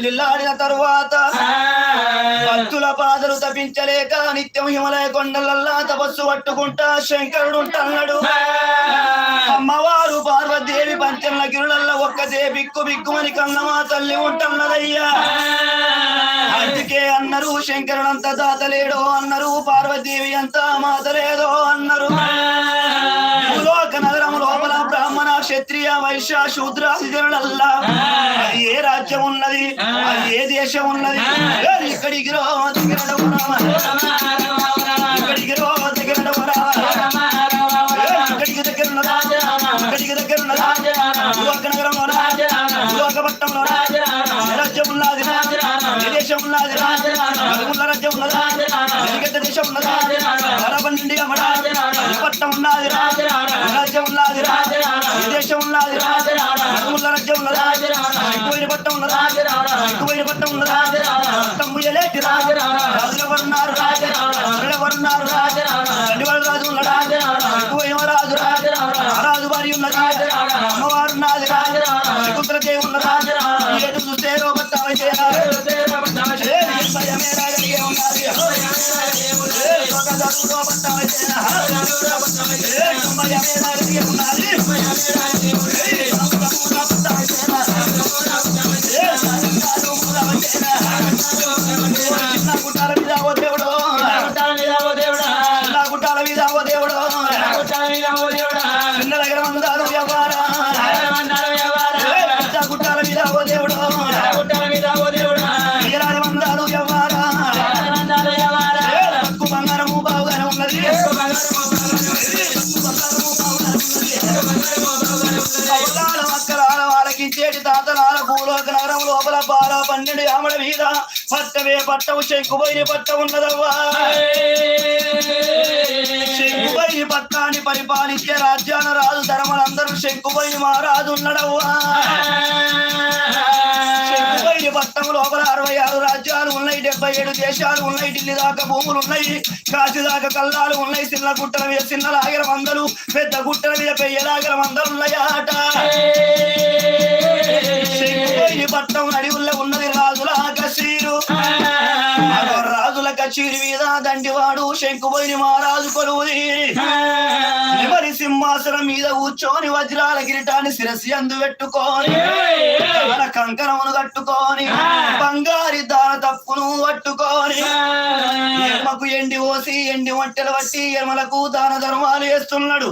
పెళ్ళిళ్ళాడిన తరువాత భక్తుల బాధలు తప్పించలేక నిత్యం హిమలయ కొండలల్లా తపస్సు పట్టుకుంటా శంకరుడు ఉంటున్నాడు. అమ్మవారు పార్వతీదేవి పంచంల గిరులల్ల ఒక్కదే బిక్కు బిక్కుమని కన్నమా తల్లి ఉంటున్నదయ్యా. అందుకే అన్నారు శంకరుడంత దాతలేడో అన్నారు పార్వతీదేవి అంత మాతలేదో అన్నారు. క్షత్రియ వైశ్య శూద్రాదిగరులల్లా అది ఏ రాజ్యం ఉన్నది? అది ఏ దేశం ఉన్నది? ఇక్కడికి రో దిగిరడము ఇక్కడికి రో దిగిరడము రామ. ఏది ఇక్కడికి దగ్గర ఉన్నదా? ఇక్కడికి దగ్గర ఉన్నదా? భూలోక నగరంలో భూలోక రాజ్యం ఉన్నది? దేశం ఉన్నది? నలుగుల రాజ్యం ఉన్నది? ఎనిగడ్డ దేశం ఉన్నదా? అరబండి అమడా పట్టం ఉన్నదా ఎక్కువైన రాజులెవరున్నారు రాజులెవరున్నారు దండివాడు రాజు ఉన్నాడా రాజు రాజు వారి ఉన్నదా అమ్మవారు ఉన్నదా ఏడు చూస్తే రోబత్తావై ఉన్నది I'm ఆమడ మీద పట్టవే పట్టవు శంకుబైరి పట్ట ఉన్నదవ్వా. శంకుబైరి పట్టాన్ని పరిపాలించే రాజ్యాన రాజు ధర్మలందరూ శంకుబైరి మహారాజు ఉన్నడవ్వా. పట్టం లోపల అరవై ఆరు రాజ్యాలు ఉన్నాయి డెబ్బై ఏడు దేశాలు ఉన్నాయి ఢిల్లీ దాకా భూములు ఉన్నాయి కాశీ దాకా కల్లాలు ఉన్నాయి చిన్న గుట్టల మీద చిన్న లాగర మందలు పెద్ద గుట్టల మీద పెయ్య లాగర మందలు ఉన్నాయట. పట్టం నడివుల్లో ఉన్నది రాజుల కశీరు రాజుల కచేరి మీద దండివాడు. శంకుబోయిని మహారాజు కొలువు సింహాసనం మీద కూర్చొని వజ్రాల కిరీటాన్ని శిరసి అందు పెట్టుకొని తన కంకణమును కట్టుకొని బంగారి దాన తప్పును పట్టుకొని ఎర్మకు ఎండి పోసి ఎండి వంటలు పట్టి ఎర్మలకు దాన ధర్మాలు వేస్తున్నాడు.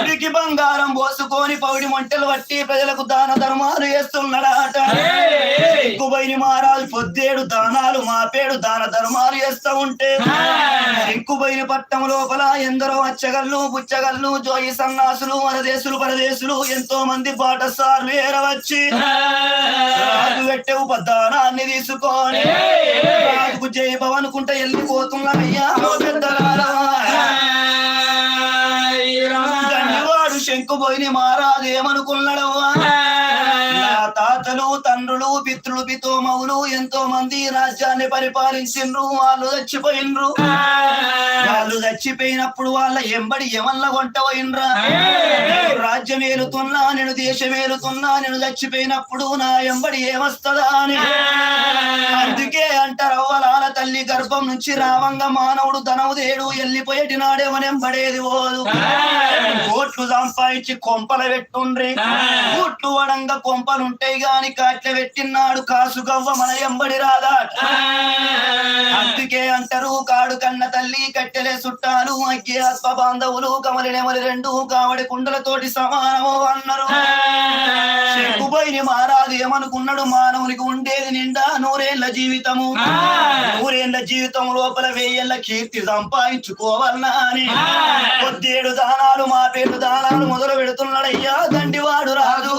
ఉడికి బంగారం పోసుకొని పౌడి మంటలు పట్టి ప్రజలకు దాన ధర్మాలు వేస్తున్నాడట. ఎక్కువైన మహారాజు పొద్దేడు దానాలు మాపేడు దాన ధర్మాలు చేస్తా ఉంటే ఎక్కువైన పట్టం లోపల ఎందరో అచ్చగళ్ళు బుచ్చగళ్ళు జోయి సన్నాసులు వరదేశులు పరదేశులు ఎంతో మంది బాటసార్లు ఏరవచ్చి రాజు పెట్టెవు పద్దానాన్ని తీసుకొని రాజుకు జై భవనుకుంటే వెళ్ళిపోతున్నాయ్యా పెద్దలారా. దండివాడు శంకుబోయిని మహారాజు ఏమనుకున్నాడవ్వా తాతలు తండ్రులు పితృలు పితోమవులు ఎంతో మంది రాజ్యాన్ని పరిపాలించిండ్రు. వాళ్ళు చచ్చిపోయిండ్రు. వాళ్ళు చచ్చిపోయినప్పుడు వాళ్ళ ఎంబడి ఎవల్ల కొంట పోయినరా నేను రాజ్యం ఏలుతున్నా నేను దేశం ఏలుతున్నా నేను చచ్చిపోయినప్పుడు నా ఎంబడి ఏమొస్తదా అని. అందుకే అంటారు అవ్వలాల తల్లి గర్భం నుంచి రావంగ మానవుడు ధనవు దేడు వెళ్ళిపోయేటి నాడేమనెంబడేది పోదు. కోట్లు సంపాదించి కొంపల పెట్టుండ్రి. కోట్లు వడంగా కొంపలుంటాయి గాని కాట్ల పెట్టినాడు కాసు గవ్వ మన ఎంబడి రాదా అందుకే అంటారు కాడు కన్న తల్లి కట్టెలే చుట్టాలు అగ్గి ఆత్మ బాంధవులు కమలి నెమలి రెండు కావడి కుండలతోటి సమానము అన్నారు. మారాదు ఏమనుకున్నాడు మానవునికి ఉండేది నిండా నూరేళ్ళ జీవితము. నూరేళ్ళ జీవితం లోపల వెయ్యేళ్ళ కీర్తి సంపాదించుకోవాలన్నా అని. పొద్దేడు దానాలు మా పేరు దానాలు మొదలు పెడుతున్నాడయ్యా దండివాడు రాజు.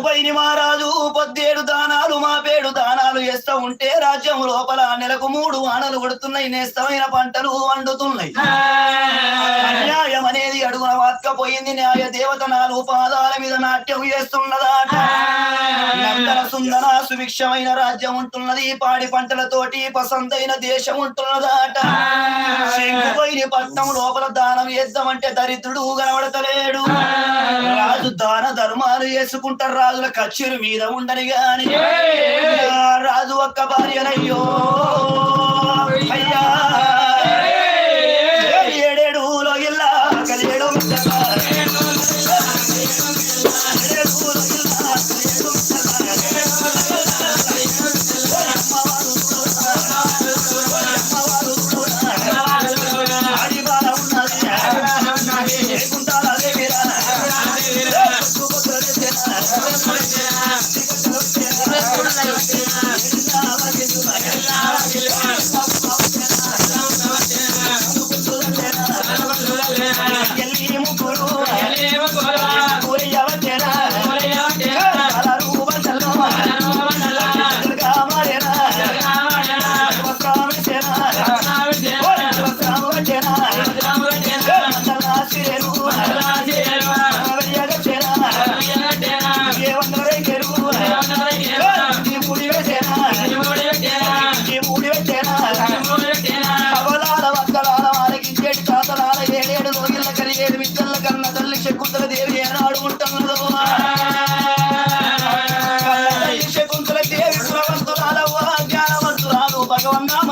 సిగ్గుపైని మహారాజు పొద్దేడు దానాలు మా పేడు దానాలు చేస్తా ఉంటే రాజ్యం లోపల నెలకు మూడు వానలు కొడుతున్నాయి నేస్తమైన పంటలు వండుతున్నాయి. వాక్కపోయింది న్యాయ దేవత నాలుగు పాదాల మీద నాట్యం చేస్తున్నదాట. నందన సుందర సుభిక్షమైన రాజ్యం ఉంటున్నది పాడి పంటలతోటి పసందైన దేశం ఉంటున్నదాట. శంకుపోయిన పట్నం లోపల దానం చేద్దామంటే దరిద్రుడు కనబడతలేడు. రాజు దాన ధర్మాలు చేసుకుంటారు రాజుల కచ్చెరు మీద ఉండని గాని. రాజు ఒక్క భార్యనయ్యో. Yeah.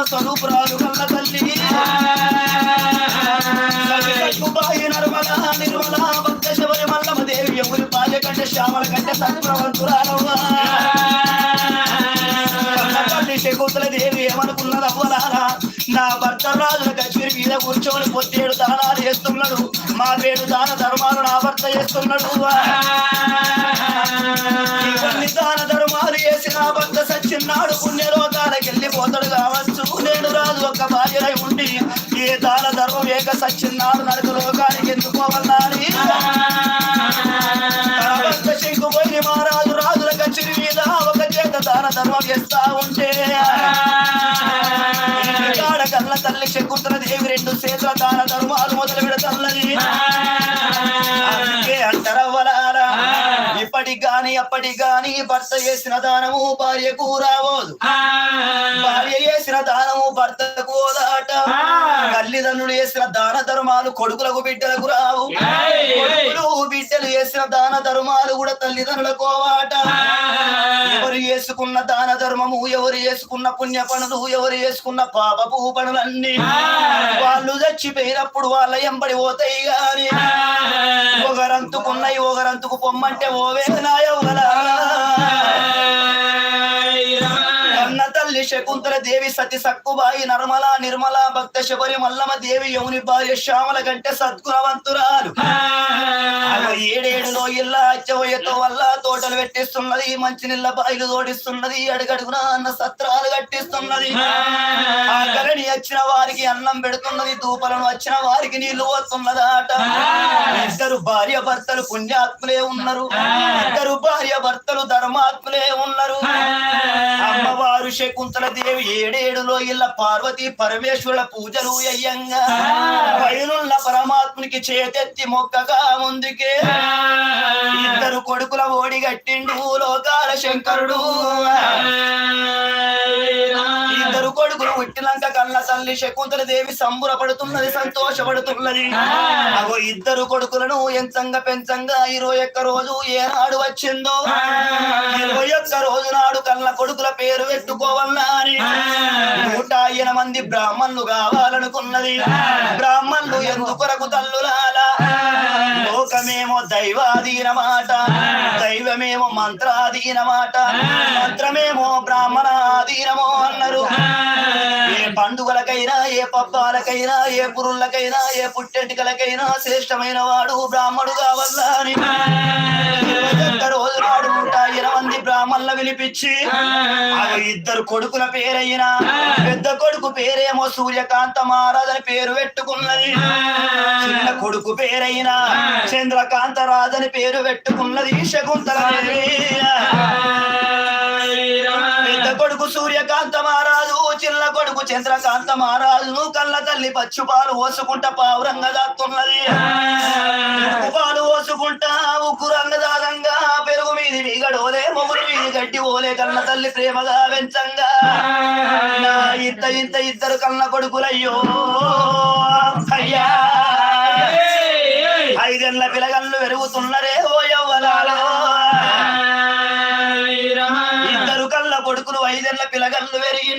స్వరూపురాలు కన్న తల్లి. సత్యబాయి నర్మల భక్త శబరి మల్లమ దేవి ఎవరి బాల్య కంటే శ్యామల కంటే సత్యవంతురాలవ్వ తల్లి శకుంతల దేవి ఏమనుకున్నది అవ్వలారా నా భర్త రాజుల కచేరి మీద కూర్చొని పొత్తేడు దానాలు చేస్తున్నాడు. మా పేరు దాన ధర్మాలు నా భర్త చేస్తున్నాడు. ఇవన్నీ దాన ధర్మాలు చేసి నా భర్త సచ్చిన్నాడు. పుణ్యలోకాలకు వెళ్ళిపోతాడు కావచ్చు నేను రాజు ఒక భార్యనై ఉండి ఏ దాన ధర్మం ఏక సచ్చిన్నాడు నరక లోకానికి ఎందుకోవాలని శంకుపోయి మహారాజు రాజుల కచేరి మీద ఒక చేత దాన ధర్మం చేస్తా ఉంటే కాడ కళ్ళ తల్లి శకుంతల దేవి రెండు చేతుల దాన ధర్మాలు మొదలు పెడతల్లది ఇప్పటికి గాని భర్త చేసిన దానము భార్యకు రావోదు. భార్య చేసిన దానము భర్తకు ఓదాట. తల్లిదండ్రులు చేసిన దాన ధర్మాలు కొడుకులకు బిడ్డలకు రావు. కొడుకులు బిడ్డలు చేసిన దాన ధర్మాలు కూడా తల్లిదండ్రులకు ఓవాట. ఎవరు చేసుకున్న దాన ధర్మము ఎవరు చేసుకున్న పుణ్య పనులు ఎవరు చేసుకున్న పాపపు పనులన్నీ వాళ్ళు చచ్చిపోయినప్పుడు వాళ్ళ ఎంబడి పోతాయి గాని. ఒకరంతుకున్నాయి ఒకరంతుకు పొమ్మంటే ఓవే Hey, hey. కన్న తల్లి శకుంతల దేవి సతి సక్కుబాయి నర్మల నిర్మల భక్త శబరి మల్లమ దేవి యముని భార్య శ్యామల కంటే సద్గుణవంతురాలు. ఏడేడులో ఇల్లా అచ్చవయ్యతో వల్ల తోటలు పెట్టిస్తున్నది మంచినీళ్ళ బాయిలు తోడిస్తున్నది అడుగడుగున అన్న సత్రాలు కట్టిస్తున్నది. ఆ కరణి వచ్చిన వారికి అన్నం పెడుతున్నది దూపలను వచ్చిన వారికి నీళ్ళు వస్తున్నదాట ఇద్దరు భార్య భర్తలు పుణ్యాత్ములే ఉన్నారు. ఇద్దరు భార్య భర్తలు ధర్మాత్ములే ఉన్నారు. అమ్మవారు శకుంతల దేవి ఏడేడులో ఇళ్ళ పార్వతి పరమేశ్వరుల పూజలు అయ్యంగా. పైనున్న పరమాత్మునికి చేతెత్తి మొక్కగా ముందుకే. ఇద్దరు కొడుకుల ఓడి గట్టిండు లోకాల శంకరుడు. ఇద్దరు కొడుకులు పుట్టినాక కళ్ళ తల్లి శకుంతల దేవి సంబురపడుతున్నది సంతోషపడుతున్నది. అగో ఇద్దరు కొడుకులను ఎంచంగా పెంచంగా ఇరవై ఒక్క రోజు ఏనాడు వచ్చిందో. ఇరవై ఒక్క రోజు నాడు కళ్ళ కొడుకుల పేరు పెట్టుకోవాలన్నా అని నూట ఎన మంది బ్రాహ్మణులు కావాలనుకున్నది. బ్రాహ్మణులు ఎందుకొరకు తల్లులాల? లోకమేమో దైవాధీనమాట. దైవమేమో మంత్రాధీనమాట. మంత్రమేమో బ్రాహ్మణాధీనమో అన్నారు. ఏ పండుగలకైనా ఏ పబ్బాలకైనా ఏ పురుళ్ళకైనా ఏ పుట్టెంటికలకైనా శ్రేష్టమైన వాడు బ్రాహ్మడు కావాలా అని. రోజు నాడు నూట ఇరవై మంది బ్రాహ్మణుల పిలిపించి ఇద్దరు కొడుకుల పేరైనా పెద్ద కొడుకు పేరేమో సూర్యకాంత మహారాజ్ అని పేరు పెట్టుకున్నది. చిన్న కొడుకు పేరైనా చంద్రకాంత రాజు అని పేరు పెట్టుకున్నది శకుంతల పెద్ద కొడుకు సూర్యకాంత మహారాజు చిన్న కొడుకు చంద్రకాంత మహారాజు కళ్ళ తల్లి పచ్చుపాలు ఓసుకుంటా పావురంగా దాక్కున్నది పాలు ఓసుకుంటా ఉక్కు రంగదారంగా పెరుగు మీది మీగడోలే మొగుడు మీది గడ్డి ఓలే కన్న తల్లి ప్రేమగా వెంచంగా. నా ఇంత ఇంత ఇద్దరు కన్న కొడుకులయ్యో అయ్యా.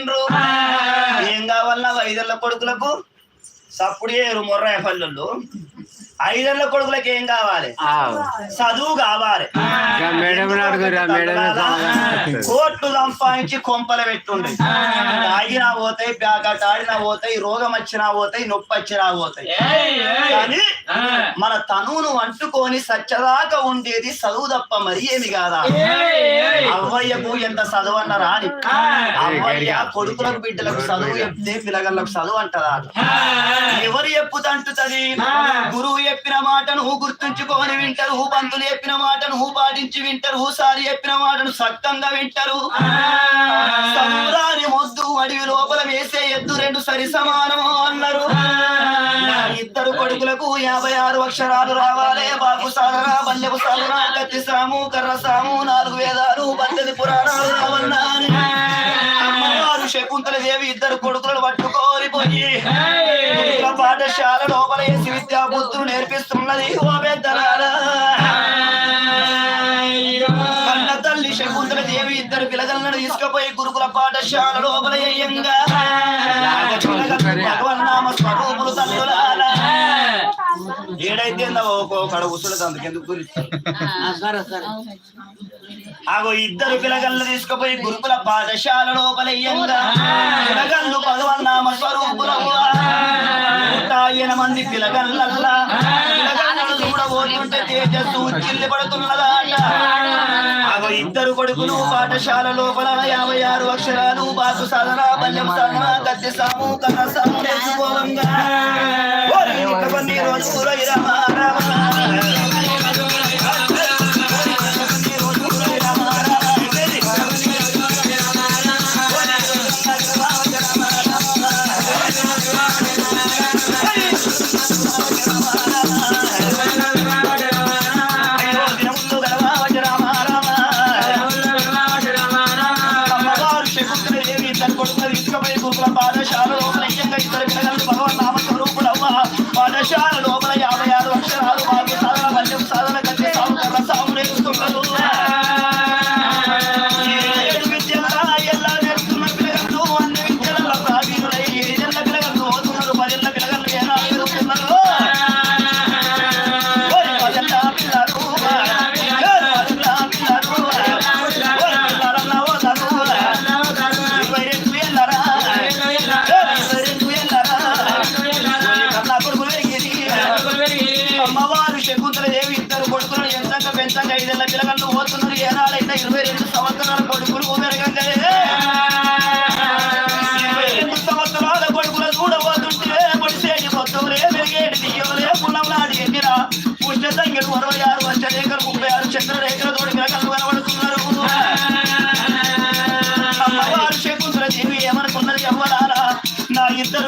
ఏం కావాలన్నా ఐదేళ్ళ కొడుకులకు? సప్పుడు ఏరు మొర్రాయ పల్లెళ్ళు ఐదేళ్ళ కొడుకులకు ఏం కావాలి? చదువు కావాలి. కోట్లు సంపాదించి కొంపలు పెట్టుండ్రి. తాగినా పోతాయి ప్యాకెట్ ఆడినా పోతాయి రోగం వచ్చినా పోతాయి నొప్పి వచ్చినా పోతాయి. కానీ మన తనువును అంటుకొని సచ్చదాకా ఉండేది చదువు తప్ప మరి ఏమి కాదా? అవ్వయ్యకు ఎంత చదువు అన్నారా అని అవ్వయ్య కొడుకులకు బిడ్డలకు చదువు చెప్తే పిల్లగళ్ళకు చదువు అంటదా? ఎవరు చెప్పుతంటుతది గురువు చెప్పిన మాటను గుర్తుంచుకొని వింటారు పంతులు చెప్పిన మాటను పాటించి వింటారు సారి చెప్పిన మాటను సక్తంగా వింటారు. మొద్దు అడవి లోపల వేసే ఎద్దు రెండు సరి సమానము అన్నారు. ఇద్దరు కొడుకులకు యాభై ఆరు అక్షరాలు రావాలి. బాబు సాధన బల్యపు సాధన కత్తి సాము కర్ర సాము నాలుగు వేదాలు పద్దెనిమిది పురాణాలు రావన్నా శకుంతల దేవి ఇద్దరు కొడుకులను పట్టుకోరిపోయి పాఠశాల లోపల వేసి విద్యా బుద్ధులు నేర్పిస్తున్నది ఓ పెద్దలారా. కన్న తల్లి శకుంతల దేవి ఇద్దరు పిల్లలను తీసుకుపోయి గురుకుల పాఠశాల లోపల వేయంగా భగవన్నామ స్వరూపులు తల్లులా. ఏడైతే ఒక్కొక్కడ ఉసులు అందుకెందుకు గురించి ఆగో ఇద్దరు పిల్లగళ్ళు తీసుకుపోయి గురుకుల పాఠశాల లోపలయ్యంగా భగవన్నామ స్వరూపులము ఆయన మంది పిల్లగళ్ళను చూడబోతుంటే తేజస్సు చిల్లి పడుతున్నదా ఆగో ఇద్దరు కొడుకులు పాఠశాల లోపల యాభై ఆరు అక్షరాలు బాకు సాధన బల్యం సాధన గద్దె సాము కన్న సాము నేర్చుకోవంగా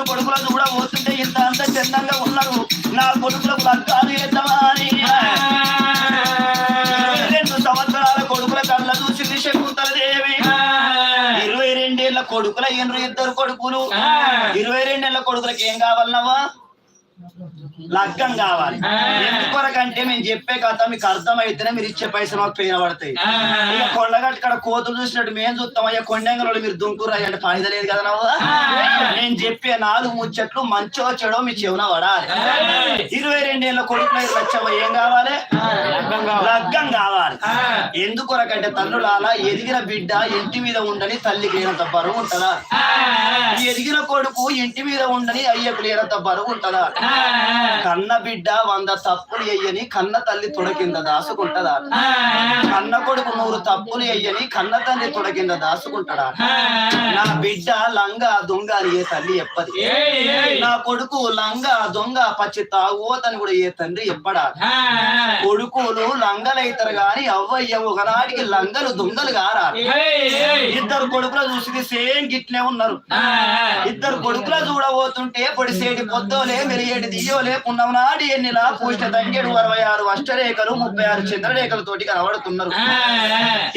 కొడుకుల కూడా పోతుంటే ఇంత అంత చందంగా ఉన్నారు. నా కొడుకులకు లక్కాలు ఎద్దమా అని. రెండు సంవత్సరాల కొడుకుల కళ్ళ చూసింది శకుంతల దేవి ఇరవై రెండేళ్ళ కొడుకుల ఎన్రు ఇద్దరు కొడుకులు. ఇరవై రెండేళ్ళ కొడుకులకు ఏం కావాలన్నవా? లగ్గం కావాలి. ఎందుకొరకంటే మేము చెప్పే కథ మీకు అర్థమైతేనే మీరు ఇచ్చే పైసలు మాకు పైన పడతాయి. ఇక కొండగట్టు ఇక్కడ కోతులు చూసినట్టు మేము చూస్తాం. అయ్యా కొండంగలో మీరు దుంకురు అయ్యంటే ఫాయిదా లేదు కదా నవ్వు నేను చెప్పే నాలుగు ముచ్చట్లు మంచో చెడో మీ చెవున పడాలి. ఇరవై రెండేళ్ళ కొడుకులు వచ్చావా ఏం కావాలి? లగ్గం కావాలి. ఎందుకొరకంటే తల్లులాల ఎదిగిన బిడ్డ ఇంటి మీద ఉండని తల్లికి లేనంత బరువు ఉంటదా? ఎదిగిన కొడుకు ఇంటి మీద ఉండని అయ్యకు లేనంత బరువు ఉంటదా? కన్న బిడ్డ వంద తప్పులు ఎయ్యని కన్న తల్లి తొడకింద దాసుకుంటదా? కన్న కొడుకు నూరు తప్పులు ఎయ్యని కన్న తల్లి తొడకింద దాసుకుంటడా? నా బిడ్డ లంగ దొంగ అని ఏ తల్లి ఎప్పది? నా కొడుకు లంగ దొంగ పచ్చి తాగుతని కూడా ఏ తండ్రి చెప్పడా కొడుకులు లంగలైతారు గాని అవ్వయ్య ఒకనాటికి లంగలు దొంగలు గారా? ఇద్దరు కొడుకుల చూసి సేమ్ గిట్లే ఉన్నారు. ఇద్దరు కొడుకుల చూడబోతుంటే పొడిసేటి పొద్దోలే మెరిగేటి దియోలే నాటి ఎన్నిలా పూష్ట తంగేడు అరవై ఆరు అష్టరేఖలు ముప్పై ఆరు చంద్రరేఖలతోటి కనబడుతున్నారు.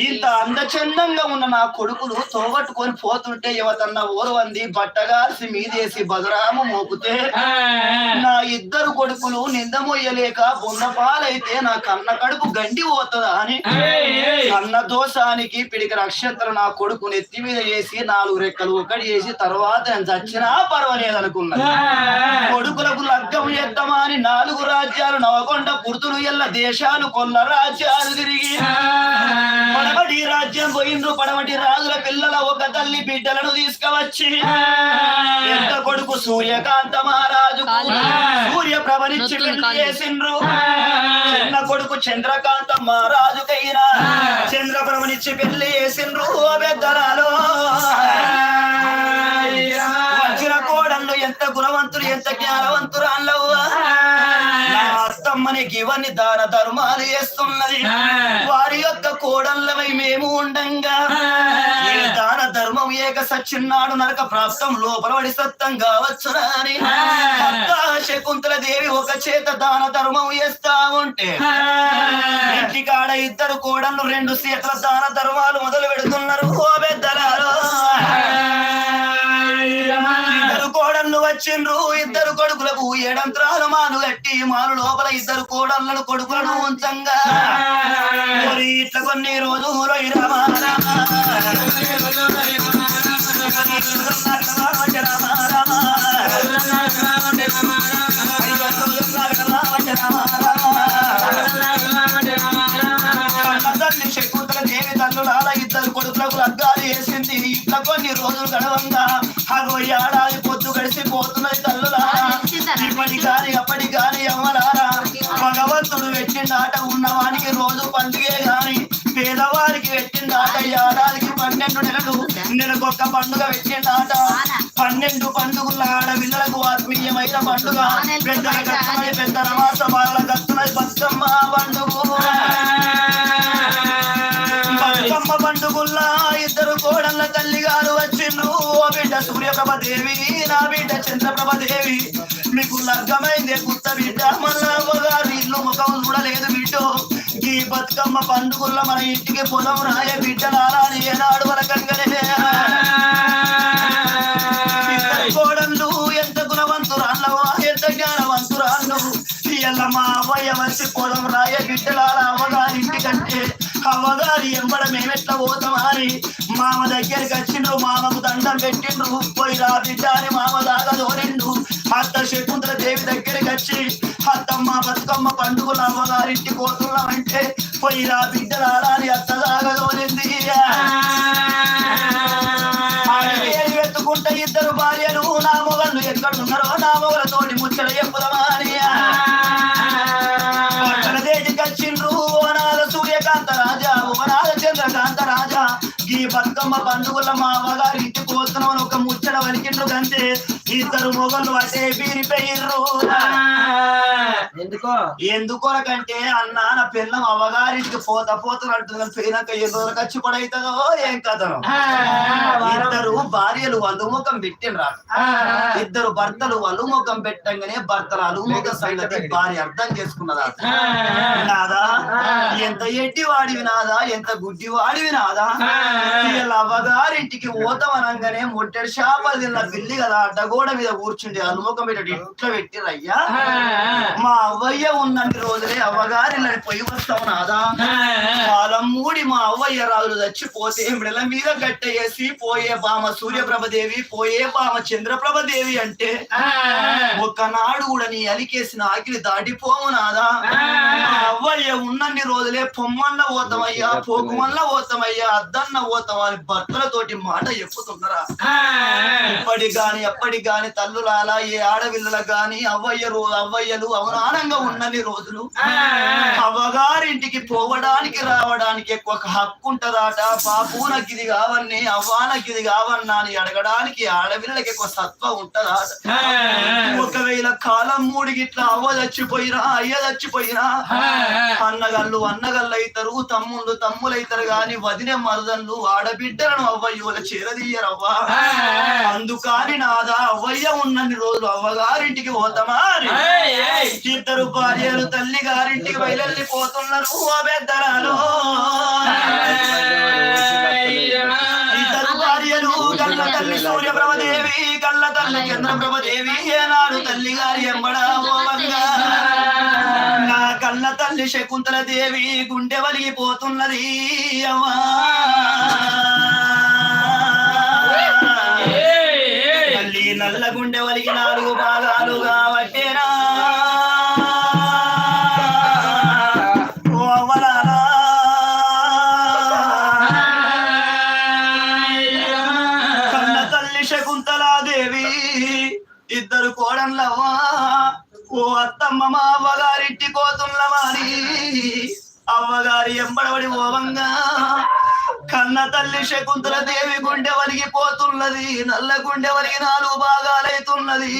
ఇంత అందచందంగా ఉన్న నా కొడుకులు తోగట్టుకొని పోతుంటే యువతన్న ఓరవంది బట్టగాల్సి మీదేసి బదురాము మోపుతే నా ఇద్దరు కొడుకులు నిందమొయ్యలేక బొన్నపాలైతే నా కన్న కడుపు గండి పోతుందా అని కన్న దోషానికి పిడికి నక్షత్రం నా కొడుకు నెత్తి మీద వేసి నాలుగు రెక్కలు ఒకటి వేసి తర్వాత నేను చచ్చినా పర్వాలేదు అనుకున్నా కొడుకులకు లగ్గం అని నాలుగు రాజ్యాలు నవకొండ పుర్తులు ఎల్ల దేశాలు కొల్ల రాజ్యాలు తిరిగి. పడమటి రాజ్యం పోయిండ్రు పడమటి రాజుల పిల్లల ఒక తల్లి బిడ్డలను తీసుకువచ్చి. పెద్ద కొడుకు సూర్యకాంత మహారాజు సూర్య ప్రభనిచ్చి పెళ్ళి చేసిండ్రు. చిన్న కొడుకు చంద్రకాంత మహారాజుకైనా చంద్రప్రభనిచ్చి పెళ్ళి చేసిండ్రు కోడళ్ళు ఎంత గుణవంతులు ఎంత జ్ఞానవంతులు అల్లవు నా అత్తమ్మని ఇవన్నీ దాన ధర్మాలు చేస్తున్నది. వారి యొక్క కోడళ్ళమై మేము ఉండంగా. దాన ధర్మం ఏక సచ్చిన్నాడు నరక ప్రాప్తం లోపల పడి సత్తం కావచ్చునా అని శకుంతల దేవి ఒక చేత దాన ధర్మం చేస్తా ఉంటే ఇంటి కాడ ఇద్దరు కోడళ్ళు రెండు సీట్ల దాన ధర్మాలు మొదలు పెడుతున్నారు. ఓ పెద్దలారో. కోడళ్ళు వచ్చిండ్రు ఇద్దరు కొడుకులకు ఏడంత్రాలు మాను కట్టి మాను లోపల ఇద్దరు కోడళ్ళను కొడుకులను ఉంచంగా మరి ఇట్లా కొన్ని రోజులు రామ దేవి తల్లులాల ఇద్దరు కొడుకులకు లగ్గాలు వేసింది ఇట్లా కొన్ని రోజులు గడవంగా. అగో ఏడాది పొద్దు గడిసిపోతున్నది తల్లులారా. ఇప్పటి గాని అప్పటి గాని అమ్మలారా. భగవంతుడు పెట్టిండాట ఉన్నవానికి రోజు పండుగే గాని పేదవారికి పెట్టిండాట ఏడాదికి పన్నెండు నెలలు. నెలకొక్క పండుగ పెట్టిండాట పన్నెండు పండుగల ఆడపిల్లలకు ఆత్మీయమైన పండుగ. పెద్దల కట్టునది పెద్ద రమాస బాల కట్టునది బతుకమ్మ పండుగ. పండుగుల్ల ఇద్దరు కోడళ్ళ తల్లి గారు వచ్చిండ్రు. ఓ బిడ్డ సూర్యప్రభ దేవి నా బిడ్డ చంద్రప్రభ దేవి మీకు లగ్గమైందే కొత్త బిడ్డ మల్లమ్మ గారు ఇల్లు ముఖం చూడలేదు బిడ్డ. ఈ బతుకమ్మ పండుగుల్లో మన ఇంటికి పొలం రాయ బిడ్డలారా అని ఏనాడు వరకంగానే. ఇద్దరు కోడళ్ళు ఎంత గుణవంతురాళ్ళవో ఎంత జ్ఞానవంతురాళ్ళు. ఇయ్యాల మా అవ్వయ్య వచ్చి పొలం రాయ బిడ్డలారా అవ్వగారి ఇంటికంటే. అవ్వగారి ఎంబడ మేమెట్లా పోతామని మామ దగ్గరికి వచ్చిండ్రు మామకు దండం పెట్టిండ్రు. పోయి రా బిడ్డ అని మామ దాగా దోరిండు అత్త శకుంతల దేవి దగ్గరికి వచ్చి అత్తమ్మ బతుకమ్మ పండుగలు అమ్మగారింటి కోతున్నామంటే పోయి రా బిడ్డలారా అని అత్త దాగా దోరింది ఎత్తుకుంటే ఇద్దరు భార్యలు నా మొగళ్ళు ఎక్కడున్నారో నా మొగలతోటి ముచ్చట చెప్పుదమా అని. రాజా ఈ బతుకమ్మ బంధువుల మా అమ్మగారి ఇంటి కోస్తున్నాం ఒక ముచ్చట వలికిండ్రు కంటే ఇద్దరు మొగలు అటే బీరిపోయిర్రు. ఎందుకో? ఎందుకొరకంటే అన్న నా పిల్లం అవ్వగారింటికి పోత పోతున్నట్టు పోయినాక ఏ రోజులకు వచ్చి పడైతుందో ఏం కథను? ఇద్దరు భార్యలు అలుముఖం పెట్టిండ్రా. ఇద్దరు భర్తలు అలుముఖం పెట్టంగానే భర్తలు అలుముఖ సంగతి భార్య అర్థం చేసుకున్నదా? నాదా? ఎంత ఎడ్డి వాడివి నాదా? ఎంత గుడ్డి వాడివి నాదా వీళ్ళ అవ్వగారింటికి ఓతమనంగానే ముట్టెడు చేపలు తిన్న పిల్లి కదా అడ్డగోడ మీద కూర్చుండి అలుముఖం పెట్టి ఇట్లా పెట్టిరయ్యా మా అవ్వయ్య ఉన్నన్ని రోజులే అవ్వగారి పొయ్యి వస్తాం నాదా. కాలం మూడి మా అవ్వయ్య రాజులు చచ్చిపోతే మిడల మీద గట్టేసి పోయే బామ సూర్యప్రభదేవి పోయే బామ చంద్రప్రభదేవి అంటే ఒక్కనాడు కూడా నీ అలికేసిన ఆకిలి దాటిపోము నాదా. మా అవ్వయ్య ఉన్నన్ని రోజులే పొమ్మన్న పోతామయ్యా పోకుమల్ల పోతామయ్యా అద్దన్న పోతాం అని భర్తలతోటి మాట చెప్పుతున్నారా? ఇప్పటి గాని అప్పటి గాని తల్లులాల ఏ ఆడపిల్లలకు గాని అవ్వయ్య అవ్వయ్యలు అవమానంగా ఉన్నన్ని రోజులు అవ్వగారింటికి పోవడానికి రావడానికి ఎక్కువ హక్కు ఉంటదాట. బాపు నాకు ఇది కావన్ని అవ్వా నాకు ఇది కావన్నా అని అడగడానికి ఆడపిల్లలకి ఎక్కువ సత్వ ఉంటదాట. ఒకవేళ కాలం మూడి గిట్లా అవ్వ చచ్చిపోయినా అయ్య చచ్చిపోయినా అన్నగల్లు అన్నగల్లు అయితారు తమ్ముళ్ళు తమ్ములు అయితారు గాని వదిన మరదళ్ళు ఆడబిడ్డలను అవ్వయ్యోల చేరదీయరవ్వా? అందుకని నాదా అవ్వయ్య ఉన్నన్ని రోజులు అవ్వగారింటికి పోతామా ఇద్దరు భార్యలు తల్లి గారింటికి బయలుపోతున్నారు ఆ పెద్దరాలు ఇద్దరు భార్యలు కళ్ళ తల్లి సూర్యప్రభదేవి కళ్ళ తల్లి చంద్రప్రభదేవి ఏనాడు తల్లి గారి ఎంబడ తల్లి శకుంతల దేవి గుండె వలిగిపోతున్నది. అమ్మా! తల్లి నల్ల గుండె వలిగి నాలుగు భాగాలుగా పట్టేనా అవ్వగారి ఎంబడబడి ఓవంగా. కన్న తల్లి శకుంతల దేవి గుండె వలిగిపోతున్నది నల్ల గుండె వలిగి నాలుగు భాగాలైతున్నది.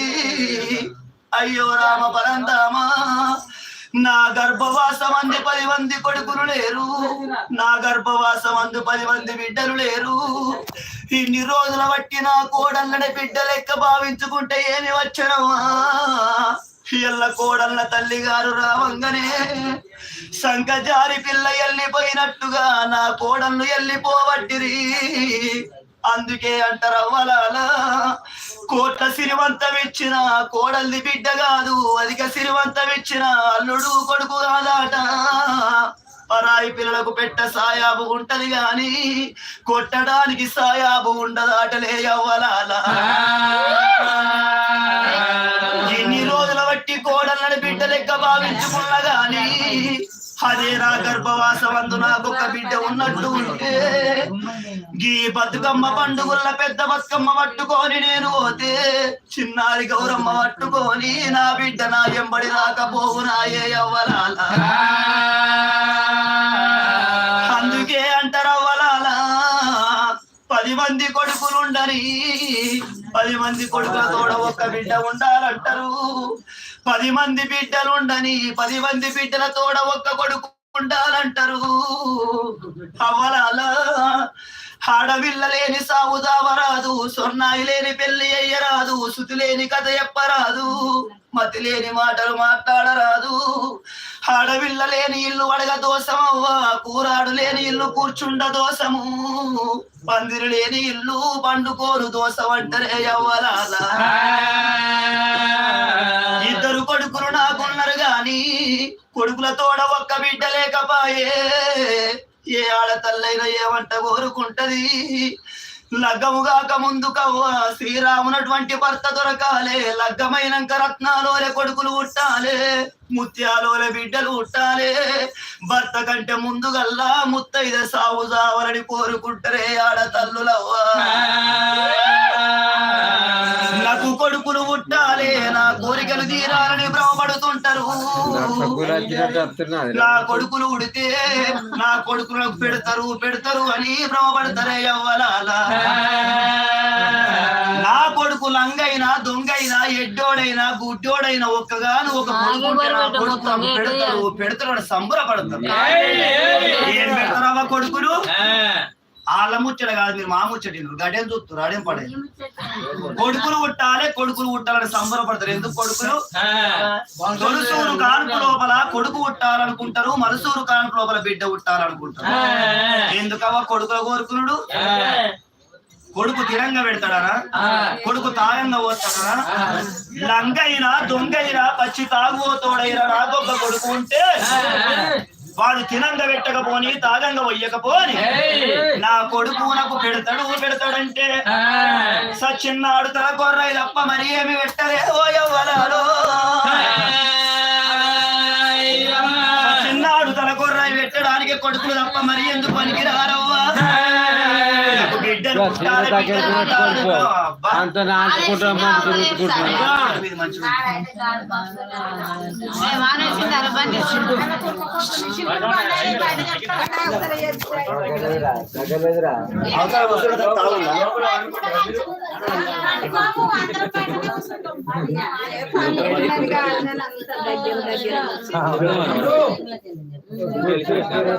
అయ్యో రామ పరంతామా నా గర్భవాసం అంది పది మంది కొడుకులు లేరు. నా గర్భవాసం అందు పది మంది బిడ్డలు లేరు. ఇన్ని రోజుల బట్టి నా కోడళ్ళని బిడ్డ లెక్క భావించుకుంటే ఏమి వచ్చనమా ఎల్ల కోడళ్ళ తల్లి గారు రావంగానే సంకజారి పిల్ల ఎల్లిపోయినట్టుగా నా కోడళ్ళు ఎల్లిపోవట్టిరి. అందుకే అంటారు అవ్వాల కోట్ల సిరివంతం ఇచ్చిన కోడల్ది బిడ్డ కాదు అధిక సిరివంతం ఇచ్చిన అల్లుడు కొడుకు కాదాట పరాయి పిల్లలకు పెట్ట సాయాబు ఉంటది గాని కొట్టడానికి సాయాబు ఉండదాటలే అవ్వలాల ఎన్ని రోజుల బట్టి కోడళ్ళని బిడ్డ లెక్క భావించుకున్న గాని అదే నా గర్భవాసమందు నాకు ఒక బిడ్డ ఉన్నట్టు ఉంటే గీ బతుకమ్మ పండుగల పెద్ద బతుకమ్మ పట్టుకొని నేను పోతే చిన్నారి గౌరమ్మ పట్టుకొని నా బిడ్డ నా ఎంబడి రాకపోవు నాయే అవ్వలాల పది మంది కొడుకులుండని పది మంది కొడుకుల తోడ ఒక్క బిడ్డ ఉండాలంటారు. పది మంది బిడ్డలుండని పది మంది బిడ్డల తోడ ఒక్క కొడుకు ఉండాలంటారు. అవ్వలాల? ఆడవిల్ల లేని సాగు దావరాదు సొన్నాయి లేని పెళ్ళి అయ్యరాదు శుతి లేని కథ చెప్పరాదు మతి లేని మాటలు మాట్లాడరాదు. ఆడవిల్ల లేని ఇల్లు అడగ దోషమవ్వా కూరాడు లేని ఇల్లు కూర్చుండ దోషము. పందిరి లేని ఇల్లు పండుకోరు దోస వంటరే అవ్వలాల ఇద్దరు కొడుకులు నాకున్నారు గాని కొడుకుల తోడ ఒక్క బిడ్డ లేకపాయే. ఏ ఆడతల్లైనా ఏమంట కోరుకుంటది లగ్గము కాక ముందు కవ్వ శ్రీరామునటువంటి భర్త దొరకాలే లగ్గమైనంక రత్నాలోలే కొడుకులు ఉట్టాలే ముత్యాలోలే బిడ్డలు ఉట్టాలే. భర్త కంటే ముందు గల్లా ముత్తైద సాగు సావలని కోరుకుంటారే ఆడతల్లులవ్వా నాకు కొడుకులు పుట్టాలే నా కోరికలు తీరాలని భ్రమపడుతుంటారు నా కొడుకులు ఉడితే నా కొడుకులకు పెడతారు పెడతారు అని భ్రమపడతారే ఎవ్వలాలా నా కొడుకు లంగైనా దొంగైనా ఎడ్డోడైనా గుడ్డోడైనా ఒక్కగాను ఒక కొడుకు పెడతారు పెడతారు అని సంబరపడతారు. ఏం పెడతారవ్వ కొడుకులు వాళ్ళ ముచ్చట కాదు మీరు మా ముచ్చట గడేం చూస్తారు అడేం పడే కొడుకులు పుట్టాలి కొడుకులు పుట్టాలని సంబరపడతారు. ఎందుకు కొడుకులు? తొలుసూరు కాన్పు లోపల కొడుకు పుట్టాలనుకుంటారు మరుసూరు కాన్పు లోపల బిడ్డ పుట్టాలనుకుంటారు. ఎందుకవ్వ? కొడుకుల కోరుకునుడు? కొడుకు తిరంగా పెడతాడా కొడుకు తాగంగా పోతాడా లంగైనా దొంగైనా పచ్చి తాగుబోతోడైనా నాకొక్క కొడుకు ఉంటే వాడు తినంగా పెట్టకపోని తాగంగా పోయకపోని నా కొడుకు నాకు పెడతాడు పెడతాడంటే. సచిన్నాడు తల కొర్రై తప్ప మరి ఏమి పెట్టలే ఓ ఎవ్వలాలో చిన్నాడు తల కొర్రై పెట్టడానికి కొడుకులు తప్ప మరి ఎందుకు పనికి తర్వాత తాగుందా? దగ్గర దగ్గర